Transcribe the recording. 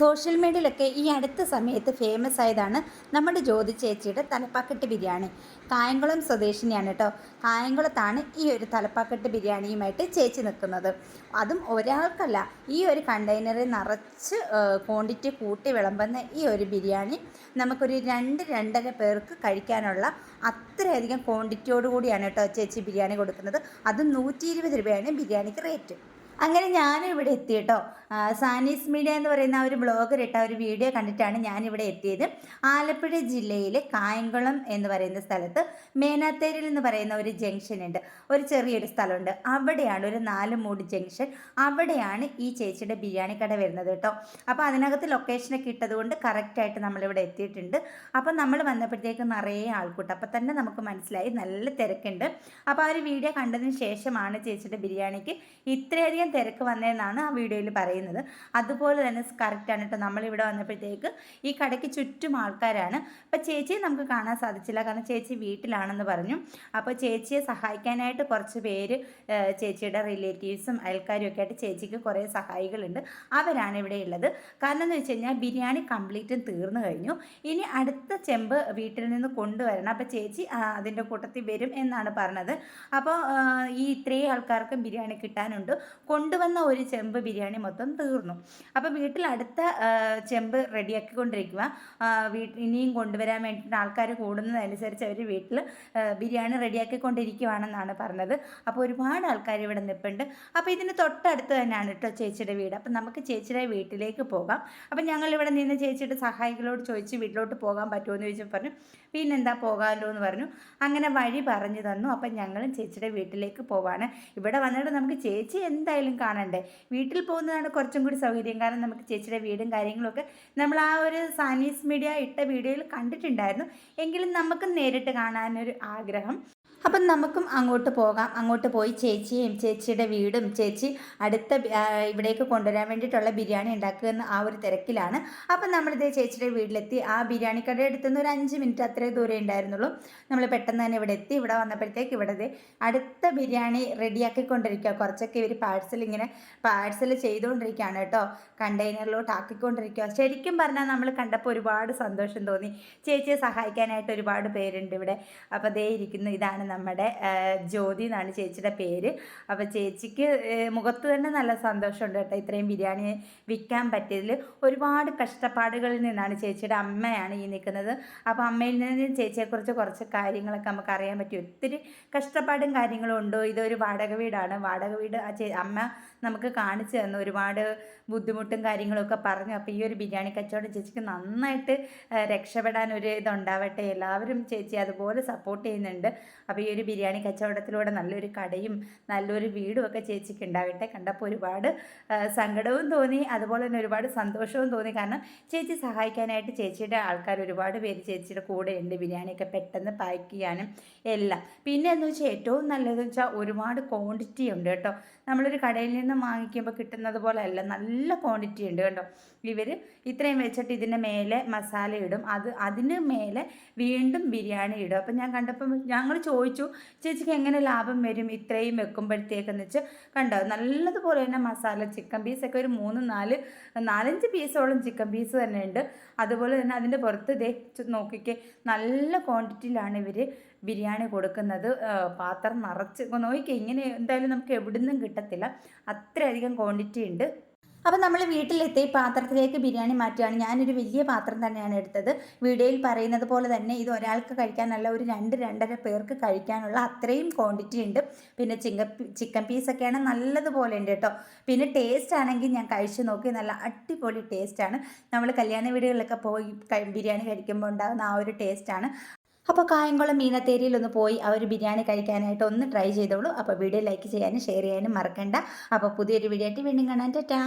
Social മീഡിയയിലൊക്കെ ഈ അടുത്ത സമയത്ത് ഫേമസ് ആയതാണ് നമ്മുടെ ജ്യോതി ചേച്ചിയുടെ തലപ്പാക്കെട്ട് ബിരിയാണി. കായംകുളം സ്വദേശിനിയാണ് കേട്ടോ കായംകുളത്താണ് ഈ ഒരു തലപ്പാക്കെട്ട് ബിരിയാണിയുമായിട്ട് ചേച്ചി നിൽക്കുന്നത്. അതും ഒരാൾക്കല്ല ഈ ഒരു കണ്ടെയ്നറിൽ നിറച്ച് ക്വാണ്ടിറ്റി കൂട്ടി വിളമ്പുന്ന ഈ ഒരു ബിരിയാണി നമുക്കൊരു രണ്ട് രണ്ടര പേർക്ക് കഴിക്കാനുള്ള അത്രയധികം ക്വാണ്ടിറ്റിയോട് കൂടിയാണ് കേട്ടോ ചേച്ചി ബിരിയാണി കൊടുക്കുന്നത്. അതും നൂറ്റി രൂപയാണ് ബിരിയാണിക്ക് റേറ്റ്. അങ്ങനെ ഞാനും ഇവിടെ എത്തി കേട്ടോ. സാനീസ് മീഡിയ എന്ന് പറയുന്ന ഒരു ബ്ലോഗർ ഇട്ട ഒരു വീഡിയോ കണ്ടിട്ടാണ് ഞാനിവിടെ എത്തിയത്. ആലപ്പുഴ ജില്ലയിലെ കായംകുളം എന്ന് പറയുന്ന സ്ഥലത്ത് മേനാത്തേരിൽ എന്ന് പറയുന്ന ഒരു ജംഗ്ഷൻ ഉണ്ട്. ഒരു ചെറിയൊരു സ്ഥലമുണ്ട്. അവിടെയാണ് ഒരു നാല് മൂട് ജംഗ്ഷൻ അവിടെയാണ് ഈ ചേച്ചിയുടെ ബിരിയാണി കട വരുന്നത് കേട്ടോ. അപ്പോൾ അതിനകത്ത് ലൊക്കേഷനൊക്കെ ഇട്ടതുകൊണ്ട് കറക്റ്റായിട്ട് നമ്മളിവിടെ എത്തിയിട്ടുണ്ട്. അപ്പോൾ നമ്മൾ വന്നപ്പോഴത്തേക്ക് നിറയെ ആൾക്കൂട്ടം. അപ്പോൾ തന്നെ നമുക്ക് മനസ്സിലായി. നല്ല തിരക്കുണ്ട്. അപ്പോൾ ആ ഒരു വീഡിയോ കണ്ടതിന് ശേഷമാണ് ചേച്ചിയുടെ ബിരിയാണിക്ക് ഇത്രയധികം തിരക്ക് വന്നതെന്നാണ് ആ വീഡിയോയിൽ പറയുന്നത്. അതുപോലെ തന്നെ കറക്റ്റാണ് കേട്ടോ നമ്മളിവിടെ വന്നപ്പോഴത്തേക്ക് ഈ കടയ്ക്ക് ചുറ്റും ആൾക്കാരാണ്. അപ്പോൾ ചേച്ചിയെ നമുക്ക് കാണാൻ സാധിച്ചില്ല. കാരണം ചേച്ചി വീട്ടിലാണെന്ന് പറഞ്ഞു. അപ്പോൾ ചേച്ചിയെ സഹായിക്കാനായിട്ട് കുറച്ച് പേര് ചേച്ചിയുടെ റിലേറ്റീവ്സും അയൽക്കാരും ഒക്കെ ആയിട്ട് ചേച്ചിക്ക് കുറേ സഹായികളുണ്ട്. അവരാണ് ഇവിടെ ഉള്ളത്. കാരണം എന്ന് വെച്ച് കഴിഞ്ഞാൽ ബിരിയാണി കംപ്ലീറ്റും തീർന്നു കഴിഞ്ഞു. ഇനി അടുത്ത ചെമ്പ് വീട്ടിൽ നിന്ന് കൊണ്ടുവരണം. അപ്പോൾ ചേച്ചി അതിന്റെ കൂട്ടത്തിൽ വരും എന്നാണ് പറഞ്ഞത്. അപ്പോൾ ഈ ഇത്രയും ആൾക്കാർക്ക് ബിരിയാണി കിട്ടാനുണ്ട്. കൊണ്ടുവന്ന ഒരു ചെമ്പ് ബിരിയാണി മൊത്തം തീർന്നു. അപ്പോൾ വീട്ടിൽ അടുത്ത ചെമ്പ് റെഡിയാക്കിക്കൊണ്ടിരിക്കുക വീട്ടിൽ ഇനിയും കൊണ്ടുവരാൻ വേണ്ടിയിട്ട് ആൾക്കാർ കൂടുന്നതനുസരിച്ച് അവർ വീട്ടിൽ ബിരിയാണി ബിരിയാണി റെഡിയാക്കിക്കൊണ്ടിരിക്കുവാണെന്നാണ് പറഞ്ഞത്. അപ്പോൾ ഒരുപാട് ആൾക്കാർ ഇവിടെ നിൽപ്പുണ്ട് അപ്പോൾ ഇതിന് തൊട്ടടുത്ത് തന്നെയാണ് കേട്ടോ ചേച്ചിയുടെ വീട്. അപ്പം നമുക്ക് ചേച്ചിയുടെ വീട്ടിലേക്ക് പോകാം. അപ്പം ഞങ്ങൾ ഇവിടെ നിന്ന് ചേച്ചിയുടെ സഹായികളോട് ചോദിച്ച് വീട്ടിലോട്ട് പോകാൻ പറ്റുമോ എന്ന് ചോദിച്ചപ്പോൾ പറഞ്ഞു. പിന്നെന്താ പോകാമല്ലോ എന്ന് പറഞ്ഞു. അങ്ങനെ വഴി പറഞ്ഞു തന്നു. അപ്പം ഞങ്ങളും ചേച്ചിയുടെ വീട്ടിലേക്ക് പോവാണ്. ഇവിടെ വന്നിട്ട് നമുക്ക് ചേച്ചി എന്തായാലും കാണണ്ടേ? വീട്ടിൽ പോകുന്നതാണ് കുറച്ചും കൂടി സൗകര്യം. കാരണം നമുക്ക് ചേച്ചിയുടെ വീടും കാര്യങ്ങളൊക്കെ നമ്മൾ ആ ഒരു സാനീസ് മീഡിയ ഇട്ട വീഡിയോയിൽ കണ്ടിട്ടുണ്ടായിരുന്നു. എങ്കിലും നമുക്ക് നേരിട്ട് കാണാനൊരു ആഗ്രഹം. അപ്പം നമുക്കും അങ്ങോട്ട് പോകാം. അങ്ങോട്ട് പോയി ചേച്ചിയും ചേച്ചിയുടെ വീടും ചേച്ചി അടുത്ത ഇവിടേക്ക് കൊണ്ടുവരാൻ വേണ്ടിയിട്ടുള്ള ബിരിയാണി ഉണ്ടാക്കുന്ന ആ ഒരു തിരക്കിലാണ്. അപ്പം നമ്മളിത് ചേച്ചിയുടെ വീട്ടിലെത്തി. ആ ബിരിയാണി കടയുടെ അടുത്ത് നിന്ന് ഒരു അഞ്ച് മിനിറ്റ് അത്രേ ദൂരം ഉണ്ടായിരുന്നുള്ളൂ. നമ്മൾ പെട്ടെന്ന് തന്നെ ഇവിടെ എത്തി. ഇവിടെ വന്നപ്പോഴത്തേക്ക് ഇവിടെ അടുത്ത ബിരിയാണി റെഡിയാക്കിക്കൊണ്ടിരിക്കുക കുറച്ചൊക്കെ ഇവർ പാഴ്സൽ ഇങ്ങനെ പാഴ്സൽ ചെയ്തുകൊണ്ടിരിക്കുകയാണ് കേട്ടോ. കണ്ടെയ്നറിലോട്ട് ആക്കിക്കൊണ്ടിരിക്കുക ശരിക്കും പറഞ്ഞാൽ നമ്മൾ കണ്ടപ്പോൾ ഒരുപാട് സന്തോഷം തോന്നി. ചേച്ചിയെ സഹായിക്കാനായിട്ട് ഒരുപാട് പേരുണ്ട് ഇവിടെ. അപ്പോൾ ദേ ഇരിക്കുന്നു. ഇതാണ് നമ്മുടെ ജ്യോതി എന്നാണ് ചേച്ചിയുടെ പേര്. അപ്പോൾ ചേച്ചിക്ക് മുഖത്ത് തന്നെ നല്ല സന്തോഷമുണ്ട് കേട്ടോ. ഇത്രയും ബിരിയാണി വിൽക്കാൻ പറ്റിയതിൽ ഒരുപാട് കഷ്ടപ്പാടുകളിൽ നിന്നാണ് ചേച്ചിയുടെ അമ്മയാണ് ഈ നിൽക്കുന്നത്. അപ്പോൾ അമ്മയിൽ നിന്ന് ചേച്ചിയെക്കുറിച്ച് കുറച്ച് കാര്യങ്ങളൊക്കെ നമുക്ക് അറിയാൻ പറ്റി. ഒത്തിരി കഷ്ടപ്പാടും കാര്യങ്ങളും ഉണ്ടോ. ഇതൊരു വാടക വീടാണ്. വാടക വീട് ആ ചേ അമ്മ നമുക്ക് കാണിച്ചു തന്നു. ഒരുപാട് ബുദ്ധിമുട്ടും കാര്യങ്ങളൊക്കെ പറഞ്ഞു. അപ്പോൾ ഈ ഒരു ബിരിയാണി കച്ചവടം ചേച്ചിക്ക് നന്നായിട്ട് രക്ഷപ്പെടാൻ ഒരു ഇതുണ്ടാവട്ടെ. എല്ലാവരും ചേച്ചി അതുപോലെ സപ്പോർട്ട് ചെയ്യുന്നുണ്ട്. അപ്പോൾ ഈ ഒരു ബിരിയാണി കച്ചവടത്തിലൂടെ നല്ലൊരു കടയും നല്ലൊരു വീടും ഒക്കെ ചേച്ചിക്ക് ഉണ്ടാവട്ടെ കണ്ടപ്പോൾ ഒരുപാട് സങ്കടവും തോന്നി. അതുപോലെ തന്നെ ഒരുപാട് സന്തോഷവും തോന്നി. കാരണം ചേച്ചി സഹായിക്കാനായിട്ട് ചേച്ചിയുടെ ആൾക്കാർ ഒരുപാട് പേര് ചേച്ചിയുടെ കൂടെ ഉണ്ട്. ബിരിയാണിയൊക്കെ പെട്ടെന്ന് പാക്ക് ചെയ്യാനും എല്ലാം. പിന്നെ എന്ന് വെച്ചാൽ ഏറ്റവും നല്ലതെന്ന് വെച്ചാൽ ഒരുപാട് ക്വാണ്ടിറ്റി ഉണ്ട് കേട്ടോ. നമ്മളൊരു കടയിൽ നിന്ന് വാങ്ങിക്കുമ്പോൾ കിട്ടുന്നത് പോലെ അല്ല. നല്ല ക്വാണ്ടിറ്റി ഉണ്ട് കേട്ടോ. ഇവർ ഇത്രയും വെച്ചിട്ട് ഇതിന്റെ മേലെ മസാല ഇടും. അത് അതിന് മേലെ വീണ്ടും ബിരിയാണി ഇടും. അപ്പം ഞാൻ കണ്ടപ്പോൾ ഞങ്ങൾ ചോദിച്ചു ചേച്ചിക്ക് എങ്ങനെ ലാഭം വരും ഇത്രയും വെക്കുമ്പോഴത്തേക്കെന്ന് വെച്ച് കണ്ടോ നല്ലതുപോലെ തന്നെ മസാല ചിക്കൻ പീസൊക്കെ ഒരു മൂന്ന് നാല് നാലഞ്ച് പീസോളം ചിക്കൻ പീസ് തന്നെ ഉണ്ട് അതുപോലെ തന്നെ അതിന്റെ പുറത്ത് ദേ നോക്കിക്കേ നല്ല ക്വാണ്ടിറ്റിയിലാണ് ഇവർ ബിരിയാണി കൊടുക്കുന്നത്. പാത്രം നിറച്ച് നോക്കിക്കേ ഇങ്ങനെ എന്തായാലും നമുക്ക് എവിടുന്നും കിട്ടത്തില്ല. അത്രയധികം ക്വാണ്ടിറ്റി ഉണ്ട്. അപ്പം നമ്മൾ വീട്ടിലെത്തി പാത്രത്തിലേക്ക് ബിരിയാണി മാറ്റുകയാണ്. ഞാനൊരു വലിയ പാത്രം തന്നെയാണ് എടുത്തത്. വീഡിയോയിൽ പറയുന്നത് പോലെ തന്നെ ഇത് ഒരാൾക്ക് കഴിക്കാനല്ല ഒരു രണ്ട് രണ്ടര പേർക്ക് കഴിക്കാനുള്ള അത്രയും ക്വാണ്ടിറ്റി ഉണ്ട്. പിന്നെ ചിങ്ക ചിക്കൻ പീസൊക്കെയാണ് നല്ലതുപോലെ ഉണ്ട് കേട്ടോ. പിന്നെ ടേസ്റ്റ് ആണെങ്കിൽ ഞാൻ കഴിച്ചു നോക്കി നല്ല അടിപൊളി ടേസ്റ്റാണ് നമ്മൾ കല്യാണ വീടുകളിലൊക്കെ പോയി ബിരിയാണി കഴിക്കുമ്പോൾ ഉണ്ടാകുന്ന ആ ഒരു ടേസ്റ്റാണ് അപ്പോൾ കായംകുളം മീനത്തേരിയിൽ ഒന്ന് പോയി അവർ ബിരിയാണി കഴിക്കാനായിട്ട് ഒന്ന് ട്രൈ ചെയ്തോളൂ. അപ്പോൾ വീഡിയോ ലൈക്ക് ചെയ്യാനും ഷെയർ ചെയ്യാനും മറക്കണ്ട. അപ്പോൾ പുതിയൊരു വീഡിയോ ആയിട്ട് വീണ്ടും കാണാൻ ടാറ്റാ.